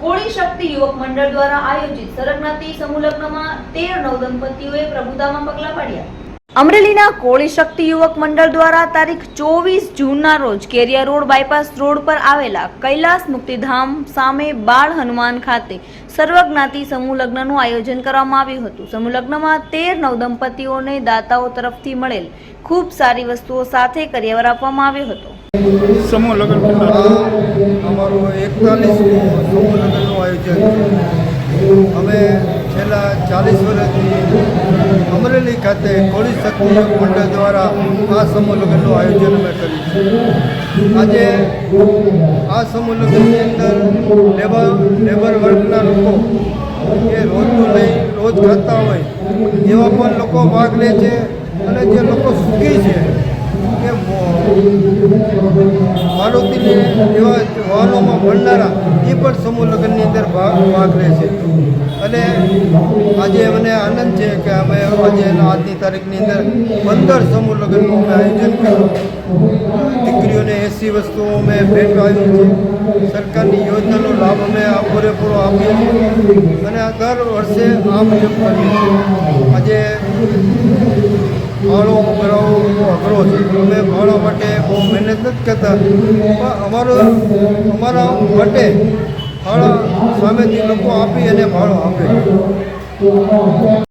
કોળી શક્તિ યુવક મંડળ દ્વારા આયોજિત સરગનાથી સમૂહ લગ્નમાં તેર નવદંપતિઓએ પ્રભુતામાં પગલાં પાડ્યા. અમરેલીના કોળી શક્તિ યુવક મંડળ દ્વારા તારીખ ચોવીસ જૂનના રોજ કેરિયા રોડ બાયપાસ રોડ પર આવેલા કૈલાસ મુક્તિધામ સામે બાળ હનુમાન ખાતે સર્વજ્ઞાતિ સમૂહ લગ્નનું આયોજન કરવામાં આવ્યું હતું. સમૂહ લગ્નમાં તેર નવદંપતિઓને દાતાઓ તરફથી મળેલ ખૂબ સારી વસ્તુઓ સાથે કરિયાવર આપવામાં આવ્યો હતો. સમૂહ લગ્ન અમારું એકતાલીસ સમૂહ લગ્નનું આયોજન. અમે છેલ્લા ચાલીસ વર્ષથી અમરેલી ખાતે કોળી શક્તિ યોગ મંડળ દ્વારા આ સમૂહ આયોજન અમે કર્યું છે. આજે આ સમૂહ અંદર લેબર લેબર વર્ગના લોકો એ રોજનું લઈ રોજ ખાતા હોય, એવા પણ લોકો ભાગ લે છે અને જે લોકો સુખી છે કે મારુતિને એવા વાહનોમાં ભણનારા એ પણ સમૂહ અંદર ભાગ ભાગ લે છે અને આજે મને આનંદ છે કે એના આજે આજની તારીખની અંદર પંદર સમૂહ લગ્નનું અમે આયોજન કર્યું. દીકરીઓને એસી વસ્તુઓ અમે ભેટ આવ્યું છે સરકારની યોજનાનો લાભ અમે આ પૂરેપૂરો આપીએ છીએ. અને આ દર વર્ષે આ મુજબ કરીએ છીએ. આજે ફાળો કરાવવો બહુ અઘરો છે. અમે ફાળો માટે બહુ મહેનત નથી કરતા. પણ અમારો અમારા માટે ફાળો સામેથી લોકો આપી અને ફાળો આપે.